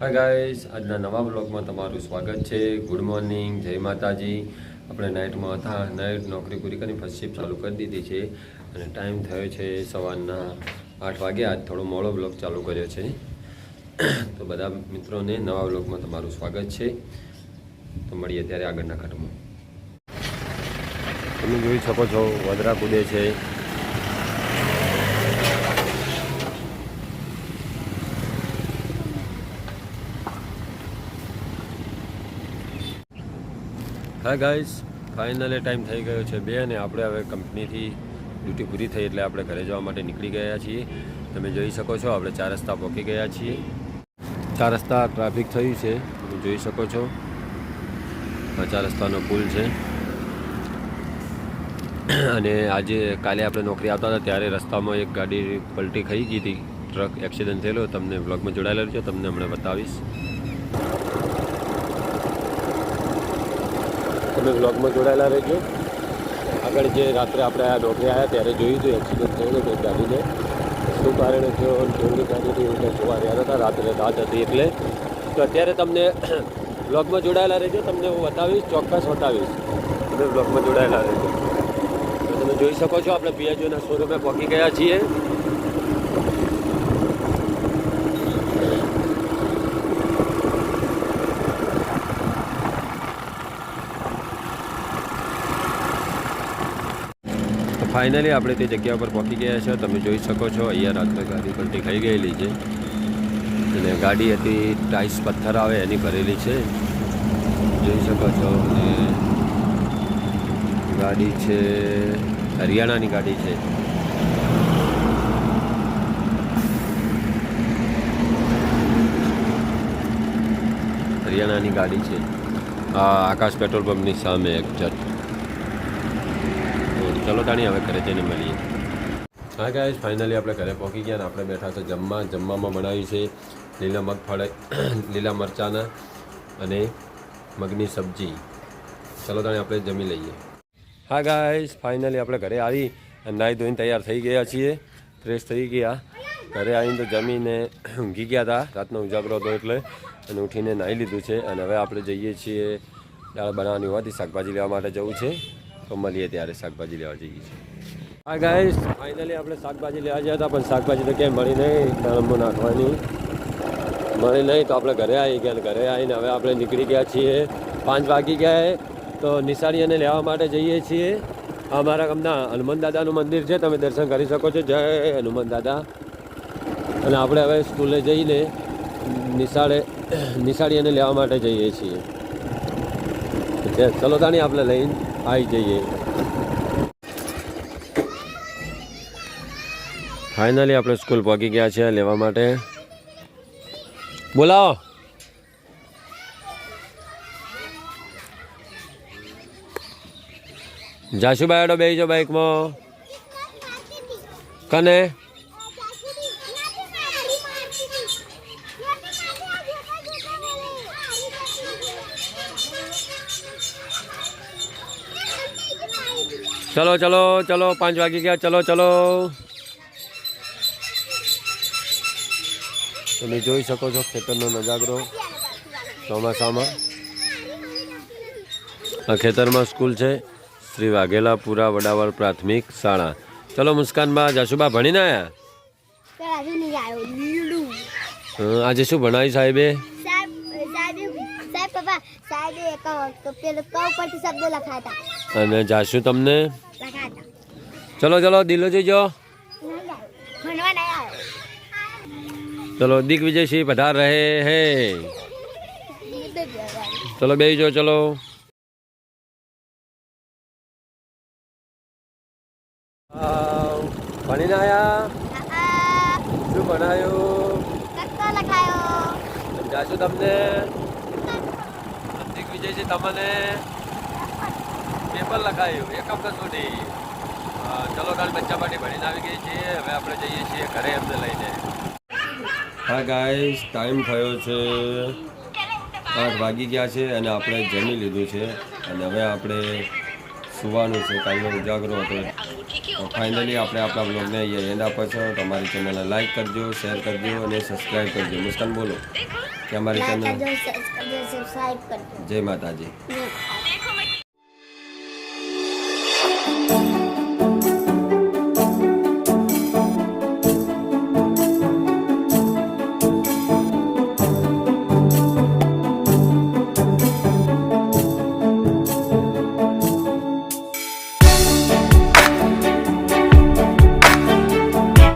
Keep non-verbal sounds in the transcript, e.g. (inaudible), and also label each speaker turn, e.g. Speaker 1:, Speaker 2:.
Speaker 1: Hi guys આજના નવા બ્લોગમાં તમારું સ્વાગત છે. ગુડ મોર્નિંગ જય માતાજી. આપણે નાઇટમાં હતા. નાઇટ નોકરી પૂરી કરી ફર્સ્ટ શિફ્ટ ચાલુ કરી દીધી છે. અને ટાઈમ થયો છે સવારના આઠ વાગે. આજ થોડો મોડો બ્લોગ ચાલુ કર્યો છે. તો બધા મિત્રોને નવા બ્લોગમાં તમારું સ્વાગત છે. તો મળીએ ત્યારે આગળના ખટમાં તમે જોઈ શકો છો વધરા કૂદે છે. હા ગાઈસ ફાઇનલી ટાઈમ થઈ ગયો છે બે અને આપણે હવે કંપનીથી ડ્યુટી પૂરી થઈ એટલે આપણે ઘરે જવા માટે નીકળી ગયા છીએ. તમે જોઈ શકો છો, આપણે ચાર રસ્તા પહોંચી ગયા છીએ. ચાર રસ્તા ટ્રાફિક થયું છે, તમે જોઈ શકો છો. આ ચાર રસ્તાનો પુલ છે. અને આજે કાલે આપણે નોકરી આવતા હતા, ત્યારે રસ્તામાં એક ગાડી પલટી ખાઈ ગઈ હતી. ટ્રક એક્સિડન્ટ થયેલો, તમને બ્લોગમાં જોડાયેલો છે તમને હમણાં બતાવીશ. તમે બ્લોગમાં જોડાયેલા રહેજો. આગળ જે રાત્રે આપણે આ નોકરી આવ્યા ત્યારે જોયું હતું એક્સિડન્ટ થયું હતો ગાડીને. શું કારણે થયો અને કેવડી ગાડીની એટલે જોવા રહ્યા હતા, રાત્રે રાત હતી એટલે. તો અત્યારે તમને (clears throat) બ્લોગમાં જોડાયેલા રહેજો. તમને હું બતાવીશ, ચોક્કસ બતાવીશ. તમે બ્લોગમાં જોડાયેલા રહેજો. તમે જોઈ શકો છો, આપણે પિયાજોના શોરૂમે પહોંચી ગયા છીએ. ફાઇનલી આપણે તે જગ્યા પર પહોંચી ગયા છે. તમે જોઈ શકો છો, અહીંયા રાત્રે ગાડી પલટી ખાઈ ગયેલી છે. અને ગાડી હતી ટાઈસ પથ્થર આવે એની ભરેલી છે. જોઈ શકો છો. અને ગાડી છે, હરિયાણાની ગાડી છે. હરિયાણાની ગાડી છે. આ આકાશ પેટ્રોલ પંપની સામે એક તો ચલો તાણી, હવે ઘરે જઈને મળીએ. હા ગાઈસ ફાઇનલી આપણે ઘરે પહોંચી ગયા ને આપણે બેઠા તો જમવા, જમવામાં બનાવ્યું છે લીલા મગફળી, (clears throat) લીલા મરચાના અને મગની સબ્જી. ચલો તાણે, આપણે જમી લઈએ. હા ગાઈસ ફાઇનલી આપણે ઘરે આવી અને નાહી ધોઈને તૈયાર થઈ ગયા છીએ. ફ્રેશ થઈ ગયા. ઘરે આવીને તો જમીને (clears throat) ઊંઘી ગયા હતા. રાતનો ઉજાગરો હતો એટલે અને ઉઠીને નાહી લીધું છે. અને હવે આપણે જઈએ છીએ દાળ બનાવવાની હોવાથી શાકભાજી લેવા માટે જવું છે. તો મળીએ ત્યારે શાકભાજી લેવા જઈએ છીએ. હા ગાઈસ ફાઇનલી આપણે શાકભાજી લેવા ગયા હતા, પણ શાકભાજી તો ક્યાંય મળી નહીં દાળંબો નાખવાની. મળી નહીં તો આપણે ઘરે આવી ગયા અને ઘરે આવીને હવે આપણે નીકળી ગયા છીએ. પાંચ વાગી ગયા તો નિશાળીને લેવા માટે જઈએ છીએ. અમારા ગામના હનુમાન દાદાનું મંદિર છે, તમે દર્શન કરી શકો છો. જય હનુમાન દાદા. અને આપણે હવે સ્કૂલે જઈને નિશાળે નિશાળીને લેવા માટે જઈએ છીએ. છે ચલો તાણી આપણે લઈને આવી જઈએ. ફાઇનલી આપણે સ્કૂલ પહોંચી ગયા છે લેવા માટે. બોલાવો. જાશુભાઈ એડો બેસી જાઓ બાઇકમાં કને? ચલો ચલો ચલો પાંચ વાગી ગયા. ચલો ચલો. તમે જોઈ શકો છો ખેતરનો નજાગરો ચોમાસામાં. આ ખેતરમાં સ્કૂલ છે. શ્રી વાઘેલાપુરા વડાવર પ્રાથમિક શાળા. ચલો મુસ્કાનબા જાશુબા ભણીને
Speaker 2: આવ્યો
Speaker 1: આજે શું ભણાવી સાહેબે
Speaker 2: સાહેબ સાહેબ? સાહેબ પપ્પા એક તો પેલો ક ઉપરથી શબ્દ લખાતા.
Speaker 1: અને જાશું તમને?
Speaker 2: લખાતા.
Speaker 1: ચલો ચલો દિલો જઈજો
Speaker 2: આવ્યો ભણવા નહીં આવ્યો.
Speaker 1: ચલો દિગ્વિજયસિંહ પધાર રહે હે. ચલો બેસી જો ચલો. ભણીને આયા? શું ભણાયું? જાશું તમને? દિગ્વિજયસિંહ તમને પેપર લખાયું એક સુધી. હા, ચલો કાલ બચ્ચા માટે ભણીને આવી ગઈ છીએ. હવે આપણે જઈએ છીએ ઘરે એમને લઈને. હા ગાઈસ ટાઈમ થયો છે આઠ વાગી ગયા છે અને આપણે જમી લીધું છે. અને હવે આપણે સુવાનું છે કાલનો ઉજાગરો હતો. તો ફાઇનલી આપણે આપણા બ્લોગને અહીંયા એન્ડ આપો છો. તમારી ચેનલને લાઈક કરજો શેર કરજો અને સબસ્ક્રાઈબ કરજો. મુસ્કાન બોલો. કે અમારી ચેનલ જય માતાજી.